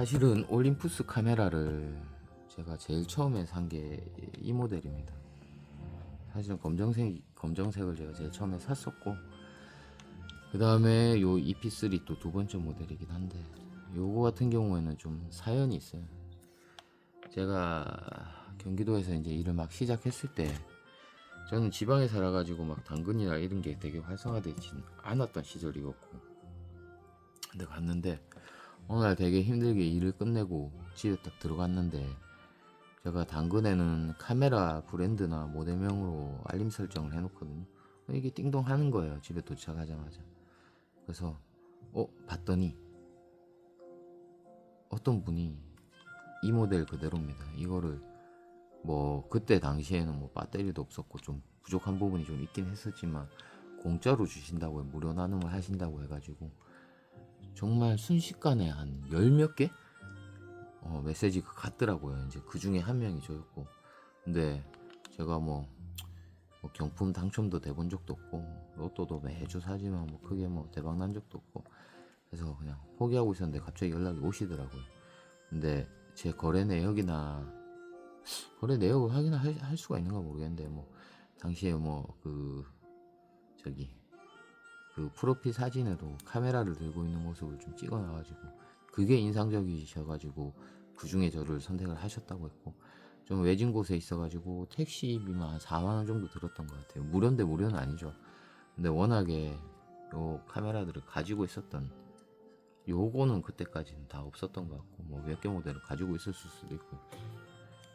사실은 올림푸스 카메라를 제가 제일 처음에 산 게 이 모델입니다. 사실은 검정색 검정색을 제가 제일 처음에 샀었고 그 다음에 요 EP3 또 두 번째 모델이긴 한데 요거 같은 경우에는 좀 사연이 있어요. 제가 경기도에서 이제 일을 막 시작했을 때 저는 지방에 살아가지고 막 당근이나 이런 게 되게 활성화되진 않았던 시절이었고 근데 갔는데 날 되게 힘들게 일을 끝내고 집에 딱 들어갔는데 제가 당근에는 카메라 브랜드나 모델명으로 알림 설정을 해놓거든요. 이게 띵동 하는 거예요. 집에 도착하자마자. 그래서 어 봤더니 어떤 분이 이 모델 그대로입니다. 이거를 뭐 그때 당시에는 뭐 배터리도 없었고 좀 부족한 부분이 좀 있긴 했었지만 공짜로 주신다고 무료 나눔을 하신다고 해가지고 정말 순식간에 한 열 몇 개? 어, 메시지가 갔더라고요. 이제 그 중에 한 명이 저였고. 근데 제가 뭐, 뭐 경품 당첨도 돼본 적도 없고, 로또도 매주 사지만 뭐 크게 뭐 대박 난 적도 없고, 그래서 그냥 포기하고 있었는데 갑자기 연락이 오시더라고요. 근데 제 거래 내역이나, 거래 내역을 확인할 할 수가 있는가 모르겠는데, 뭐, 당시에 뭐, 그, 저기, 그 프로필 사진에도 카메라를 들고 있는 모습을 좀 찍어놔가지고 그게 인상적이셔가지고 그 중에 저를 선택을 하셨다고 했고 좀 외진 곳에 있어가지고 택시비만 한 4만 원 정도 들었던 것 같아요. 무료인데 무료는 아니죠. 근데 워낙에 요 카메라들을 가지고 있었던 요거는 그때까지는 다 없었던 것 같고 뭐 몇 개 모델을 가지고 있었을 수도 있고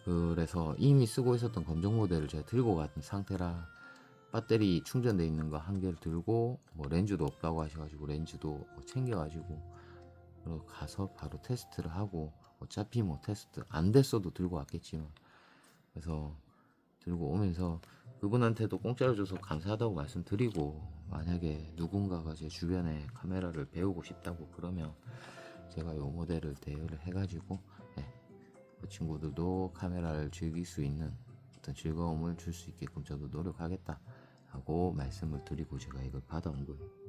그래서 이미 쓰고 있었던 검정 모델을 제가 들고 간 상태라 배터리 충전돼 있는 거 한 개를 들고 뭐 렌즈도 없다고 하셔가지고 렌즈도 뭐 챙겨가지고 가서 바로 테스트를 하고 어차피 뭐 테스트 안 됐어도 들고 왔겠지만 그래서 들고 오면서 그분한테도 공짜로 줘서 감사하다고 말씀드리고 만약에 누군가가 제 주변에 카메라를 배우고 싶다고 그러면 제가 요 모델을 대여를 해가지고 네, 그 친구들도 카메라를 즐길 수 있는 어떤 즐거움을 줄 수 있게끔 저도 노력하겠다 하고 말씀을 드리고 제가 이걸 받아온 거예요.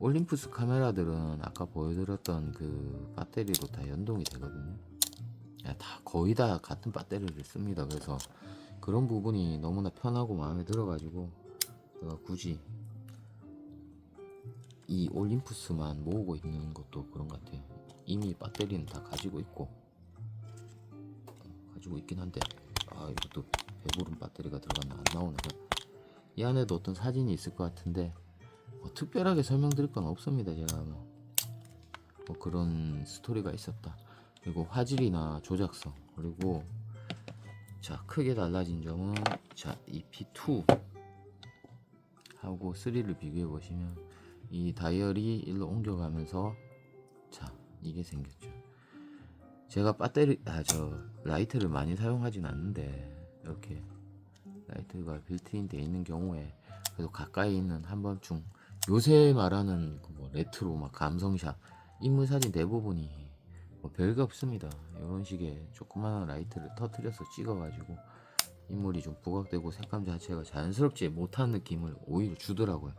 올림푸스 카메라들은 아까 보여드렸던 그 배터리로 다 연동이 되거든요. 야, 다 거의 다 같은 배터리를 씁니다. 그래서 그런 부분이 너무나 편하고 마음에 들어가지고 제가 굳이 이 올림푸스만 모으고 있는 것도 그런 것 같아요. 이미 배터리는 다 가지고 있고 가지고 있긴 한데 아 이것도 배부른 배터리가 들어갔나 안 나오네. 이 안에도 어떤 사진이 있을 것 같은데 뭐 특별하게 설명드릴 건 없습니다. 제가 뭐, 뭐 그런 스토리가 있었다. 그리고 화질이나 조작성 그리고 자 크게 달라진 점은 자 EP2 하고 3를 비교해 보시면 이 다이얼이 일로 옮겨가면서 자 이게 생겼죠. 제가 배터리 아 저 라이트를 많이 사용하진 않는데 이렇게 라이트가 빌트인 돼 있는 경우에 그래도 가까이 있는 한밤중 요새 말하는 그 뭐 레트로 막 감성샷 인물 사진 대부분이 뭐 별게 없습니다. 이런 식의 조그마한 라이트를 터트려서 찍어가지고 인물이 좀 부각되고 색감 자체가 자연스럽지 못한 느낌을 오히려 주더라고요.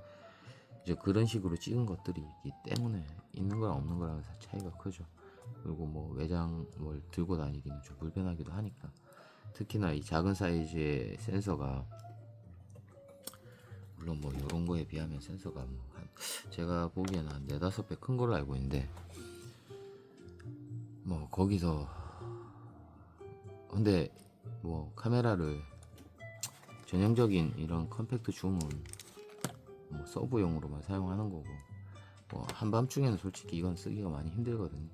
이제 그런 식으로 찍은 것들이 있기 때문에 있는 거랑 없는 거랑 차이가 크죠. 그리고 뭐 외장을 들고 다니기는 좀 불편하기도 하니까. 특히나 이 작은 사이즈의 센서가 물론 뭐 이런 거에 비하면 센서가 뭐 한 제가 보기에는 한 네다섯 배 큰 걸로 알고 있는데 뭐 거기서 근데 뭐 카메라를 전형적인 이런 컴팩트 줌은 뭐 서브용으로만 사용하는 거고 뭐 한밤중에는 솔직히 이건 쓰기가 많이 힘들거든요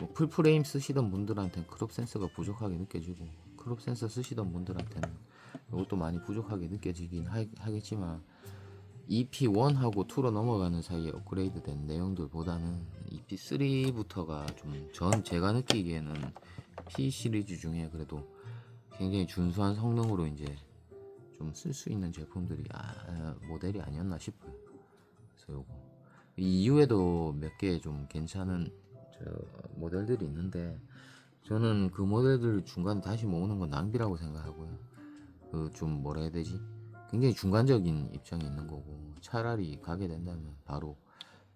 뭐 풀프레임 쓰시던 분들한테는 크롭 센서가 부족하게 느껴지고 크롭 센서 쓰시던 분들한테는 이것도 많이 부족하게 느껴지긴 하, 하겠지만 EP1하고 2로 넘어가는 사이에 업그레이드 된 내용들보다는 EP3부터가 좀 전 제가 느끼기에는 P 시리즈 중에 그래도 굉장히 준수한 성능으로 이제 좀 쓸 수 있는 제품들이 아, 모델이 아니었나 싶어요. 그래서 요거 이 이후에도 몇 개 좀 괜찮은 저 모델들이 있는데 저는 그 모델들을 중간에 다시 모으는 건 낭비라고 생각하고요. 그 좀 뭐라 해야 되지? 굉장히 중간적인 입장이 있는 거고 차라리 가게 된다면 바로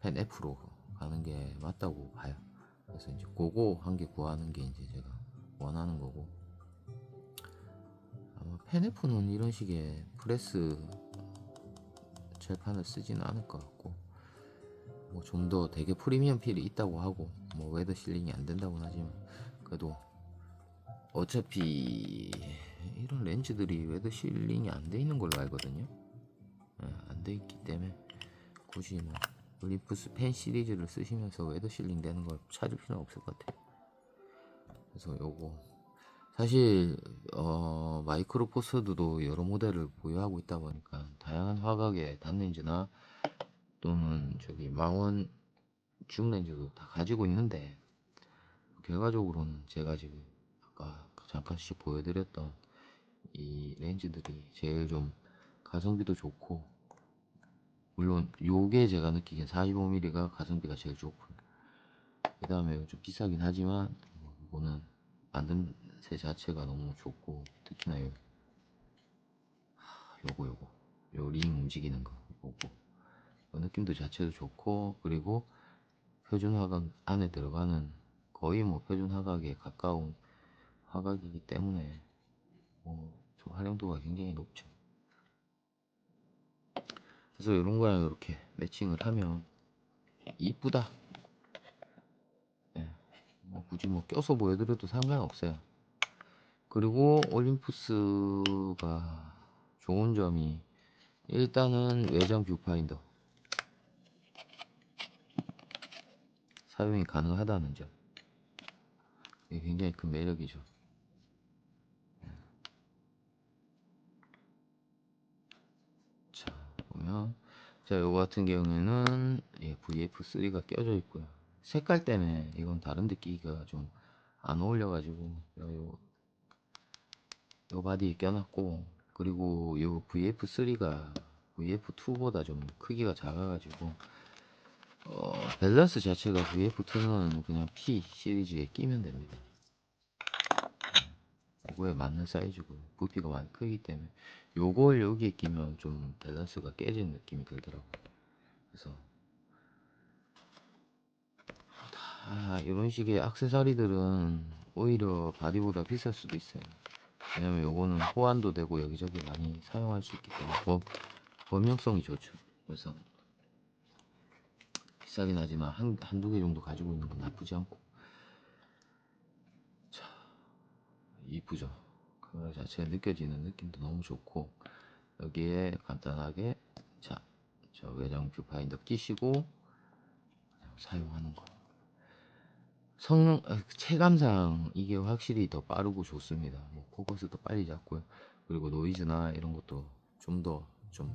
펜 F로 가는 게 맞다고 봐요. 그래서 이제 그거 한 개 구하는 게 이제 제가 원하는 거고 아마 펜 F는 이런 식의 프레스 철판을 쓰지는 않을 것 같고 뭐 좀 더 되게 프리미엄 필이 있다고 하고 뭐 웨더 실링이 안 된다고는 하지만 그래도 어차피 이런 렌즈들이 웨더 실링이 안 돼 있는 걸로 알거든요. 안 돼 있기 때문에 굳이 뭐 올림푸스 펜 시리즈를 쓰시면서 웨더 실링 되는 걸 찾을 필요는 없을 것 같아요. 그래서 요거 사실 어 마이크로 포스드도 여러 모델을 보유하고 있다 보니까 다양한 화각의 단렌즈나 또는 저기 망원 줌 렌즈도 다 가지고 있는데 결과적으로는 제가 지금 아까 잠깐씩 보여드렸던 이 렌즈들이 제일 좀 가성비도 좋고 물론 요게 제가 느끼기엔 45mm가 가성비가 제일 좋고 그 다음에 좀 비싸긴 하지만 이거는 만듦새 자체가 너무 좋고 특히나 요 하, 요거 요거. 요 링 움직이는 거 요거. 요 느낌도 자체도 좋고 그리고 표준 화각 안에 들어가는 거의 뭐 표준 화각에 가까운 화각이기 때문에 뭐좀 활용도가 굉장히 높죠. 그래서 이런 거랑 이렇게 매칭을 하면 이쁘다. 예, 뭐 굳이 뭐 껴서 보여드려도 상관없어요. 그리고 올림푸스가 좋은 점이 일단은 외장 뷰파인더 사용이 가능하다는 점. 이게 굉장히 큰 매력이죠. 자, 보면 자, 요거 같은 경우에는 예, VF3가 껴져 있고요. 색깔 때문에 이건 다른 데 끼기가 좀 안 어울려 가지고 요, 요 바디에 껴놨고 그리고 요 VF3가 VF2보다 좀 크기가 작아 가지고 어, 밸런스 자체가 VF2는 그냥 P 시리즈에 끼면 됩니다. 요거에 맞는 사이즈고 부피가 많이 크기 때문에 요걸 여기에 끼면 좀 밸런스가 깨진 느낌이 들더라고요. 그래서 다 이런 식의 액세서리들은 오히려 바디보다 비쌀 수도 있어요. 왜냐면 요거는 호환도 되고 여기저기 많이 사용할 수 있기 때문에 범, 범용성이 좋죠. 그래서 비싸긴 하지만 한, 한두 개 정도 가지고 있는 건 나쁘지 않고. 자 이쁘죠 그 자체가 느껴지는 느낌도 너무 좋고 여기에 간단하게 자 저 외장 뷰파인더 끼시고 사용하는 거. 성능 아, 체감상 이게 확실히 더 빠르고 좋습니다. 뭐 포커스도 빨리 잡고요. 그리고 노이즈나 이런 것도 좀 더좀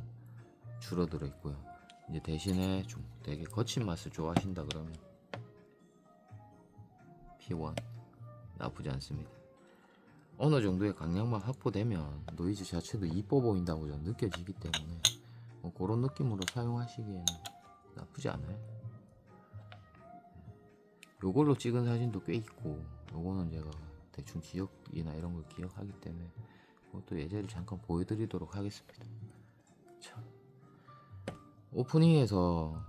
줄어들어 있고요 이제 대신에 좀 되게 거친 맛을 좋아하신다 그러면 P1 나쁘지 않습니다. 어느 정도의 강약만 확보되면 노이즈 자체도 이뻐 보인다고 좀 느껴지기 때문에 뭐 그런 느낌으로 사용하시기에는 나쁘지 않아요. 요걸로 찍은 사진도 꽤 있고 요거는 제가 대충 기억이나 이런 걸 기억하기 때문에 그것도 예제를 잠깐 보여드리도록 하겠습니다. 자. 오프닝에서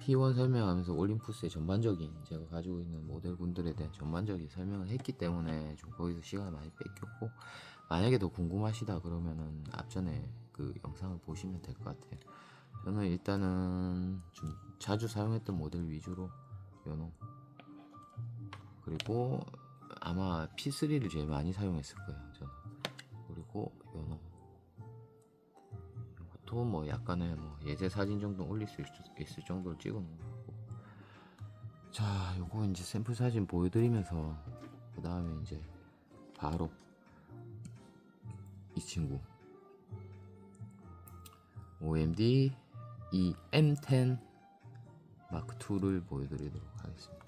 P1 설명하면서 올림푸스의 전반적인 제가 가지고 있는 모델분들에 대한 전반적인 설명을 했기 때문에 좀 거기서 시간을 많이 뺏겼고 만약에 더 궁금하시다 그러면은 앞전에 그 영상을 보시면 될 것 같아요. 저는 일단은 좀 자주 사용했던 모델 위주로 연호 그리고 아마 P3를 제일 많이 사용했을 거예요. 또 뭐 약간의 뭐 예제 사진 정도 올릴 수 있, 있을 정도로 찍어 놓은 거고. 자 요거 이제 샘플 사진 보여드리면서 그 다음에 이제 바로 이 친구. OMD 이 M10 마크2를 보여드리도록 하겠습니다